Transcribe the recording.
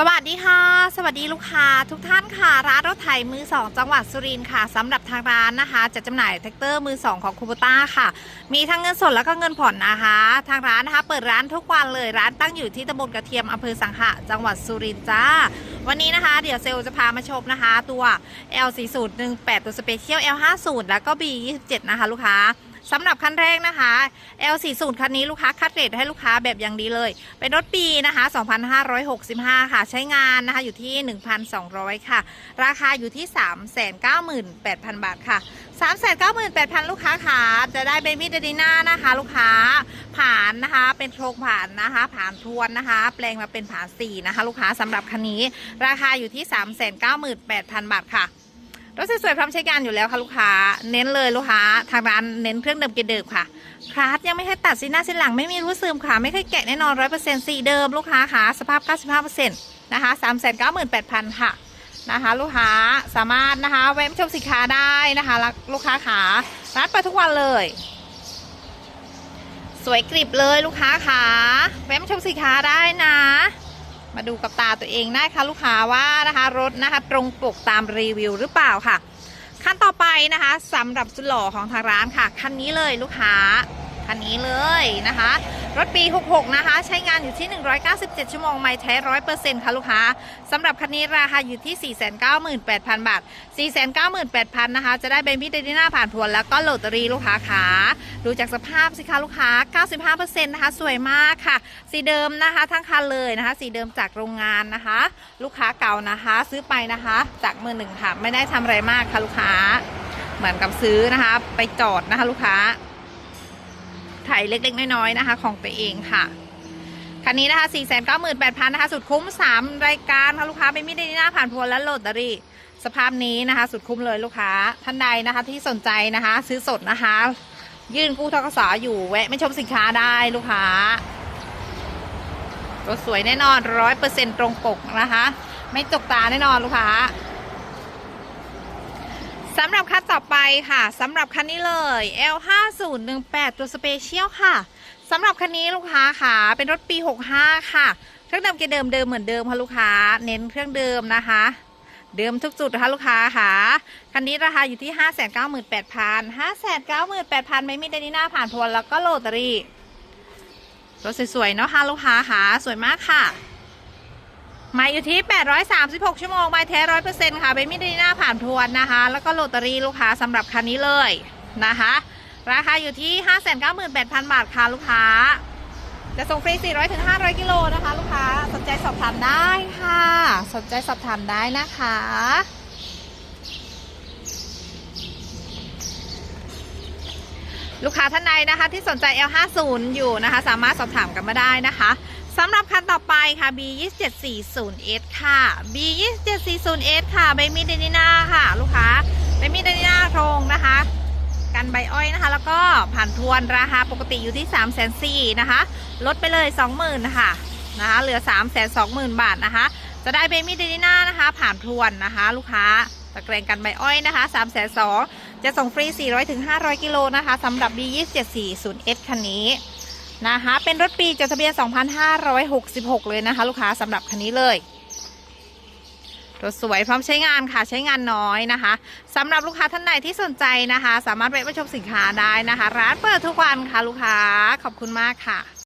สวัสดีค่ะ สวัสดีลูกค้าทุกท่านค่ะ ร้านรถไถมือ2จังหวัดสุรินทร์ค่ะสำหรับทางร้านนะคะจะจำหน่ายแท็กเตอร์มือ2ของคูโบต้าค่ะ มีทั้งเงินสดแล้วก็เงินผ่อนนะคะ ทางร้านนะคะเปิดร้านทุกวันเลยร้านตั้งอยู่ที่ตำบลกระเทียมอำเภอสังขะจังหวัดสุรินทร์จ้า วันนี้นะคะ เดี๋ยวเซลล์จะพามาชมนะคะ ตัว L40 18 ตัวสเปเชียล L50 แล้วก็ B27 นะคะ ลูกค้า สำหรับคันแรกนะคะ L40 คันนี้ลูกค้าคัดเรทให้ลูกค้าแบบอย่างดีเลย เป็นรถปีนะคะ 2565 ค่ะ ใช้งานนะคะอยู่ที่ 1,200 ค่ะ ราคาอยู่ที่ 398,000 บาทค่ะ 398,000 ลูกค้าค่ะจะได้เบบี้เดดิน่านะคะ ลูกค้าผ่านนะคะ เป็นโครงผ่านนะคะผ่านทวนนะคะ แปลงมาเป็นผ่านสี่นะคะ ลูกค้าสำหรับคันนี้ ราคาอยู่ที่ 398,000 บาทค่ะ รถสวยๆพร้อมใช้งานอยู่แล้วค่ะลูกค้า เน้นเลยลูกค้า ทางร้านเน้นเครื่องเดิมเกียร์เดิมค่ะคลาสยังไม่เคยตัดสีหน้าสีหลังไม่มีรู้ซึมค่ะ ไม่เคยแกะแน่นอนร้อยเปอร์เซ็นต์สีเดิมลูกค้าค่ะสภาพ 95เปอร์เซ็นต์นะคะ3 9 8 0 0 0ค่ะนะคะลูกค้าสามารถนะคะแวะมาชมสินค้าได้นะคะลูกค้าขาร้านเปิดทุกวันเลย สวยกริบเลยลูกค้าขาแวะมาชมสินค้าได้นะ มาดูกับตาตัวเองได้ค่ะลูกค้าว่านะคะรถนะคะตรงปกตามรีวิวหรือเปล่าค่ะ ขั้นต่อไปนะคะสำหรับสุดหล่อของทางร้านค่ะ คันนี้เลยลูกค้าคันนี้เลยนะคะ รถปี 66 นะคะ ใช้งานอยู่ที่ 197 ชั่วโมงไม่แท้ร้อยเซค่ะลูกค้าสำหรับคันนี้ราคาอยู่ที่ 498,000 บาท 498,000 นะคะ จะได้เบนพี่เดดิน่าผ่านทวนแล้วก็โหลดเตอรีลูกค้าขาดูจากสภาพสิคะลูกค้า 95%นะคะ สวยมากค่ะ สีเดิมนะคะ ทั้งคันเลยนะคะ สีเดิมจากโรงงานนะคะ ลูกค้าเก่านะคะ ซื้อไปนะคะ จากมือหนึ่งค่ะ ไม่ได้ทำอะไรมากค่ะลูกค้า เหมือนกับซื้อนะคะ ไปจอดนะคะ ลูกค้า ไถเล็กๆ น้อยๆนะคะ ของตัวเองค่ะคันนี้นะคะ 498,000นะคะสุดคุ้ม 3 รายการค่ะลูกค้าไม่มีได้หน้าผ่านพวนและโหลดเตอรี่สภาพนี้นะคะ สุดคุ้มเลยลูกค้าท่านใดนะคะที่สนใจนะคะ ซื้อสดนะคะ ยื่นกู้ทกสอยู่แวะไม่ชมสินค้าได้ลูกค้ารถสวยแน่นอนร้อยเปอร์เซ็นตรงปกนะคะ ไม่จกตาแน่นอนลูกค้า สำหรับคันต่อไปค่ะสำหรับคันนี้เลย L5018 ตัวสเปเชียลค่ะสำหรับคันนี้ลูกค้าค่ะ เป็นรถปี 65 ค่ะ เครื่องเดิมเกียร์เดิมเดิมเหมือนเดิมค่ะลูกค้า เน้นเครื่องเดิมนะคะ เดิมทุกจุดนะคะลูกค้าค่ะ คันนี้ราคาอยู่ที่ 598,000 598,000 ไม่มีเดนิน่าผ่านทวนแล้วก็โลตเตอรี่รถสวยๆเนาะค่ะลูกค้าค่ะ สวยมากค่ะ มาอยู่ที่ 836 ชั่วโมงใบแท้ร้อยเปอร์เซ็นต์ค่ะเบมิดีน่าผ่านทวนนะคะ แล้วก็โลตเตอรี่ลูกค้าสำหรับคันนี้เลยนะคะ ราคาอยู่ที่ 598,000 บาทค่ะลูกค้า จะส่งฟรี 400ถึง500 กิโลนะคะ ลูกค้าสนใจสอบถามได้ค่ะ สนใจสอบถามได้นะคะลูกค้าท่านใดนะคะที่สนใจ L50 อยู่นะคะ สามารถสอบถามกันมาได้นะคะ สำหรับคันต่อไปค่ะ B2740S ค่ะ B2740S ค่ะ ใบมีดเดนิน่าค่ะ ลูกค้า ใบมีดเดนิน่าโครงนะคะ กันใบอ้อยนะคะ แล้วก็ผ่านทวนราคาปกติอยู่ที่ 3 4 0 0 0นะคะ ลดไปเลย 20,000นะคะนะคะ เหลือ 3 2 0 0 0 0 บาทนะคะ จะได้เบมี่เดนิน่านะคะ ผ่านทวนนะคะ ลูกค้าตะแกรงกันใบอ้อยนะคะ 3 2 0 0 0จะส่งฟรี 400ถึง500 กิโลนะคะสำหรับ B2740S คันนี้ นะคะเป็นรถปีจดทะเบียน 2566 เลยนะคะ ลูกค้าสำหรับคันนี้เลยรถสวยพร้อมใช้งานค่ะใช้งานน้อยนะคะสำหรับลูกค้าท่านใดที่สนใจนะคะ สามารถแวะมาชมสินค้าได้นะคะ ร้านเปิดทุกวันค่ะลูกค้าขอบคุณมากค่ะ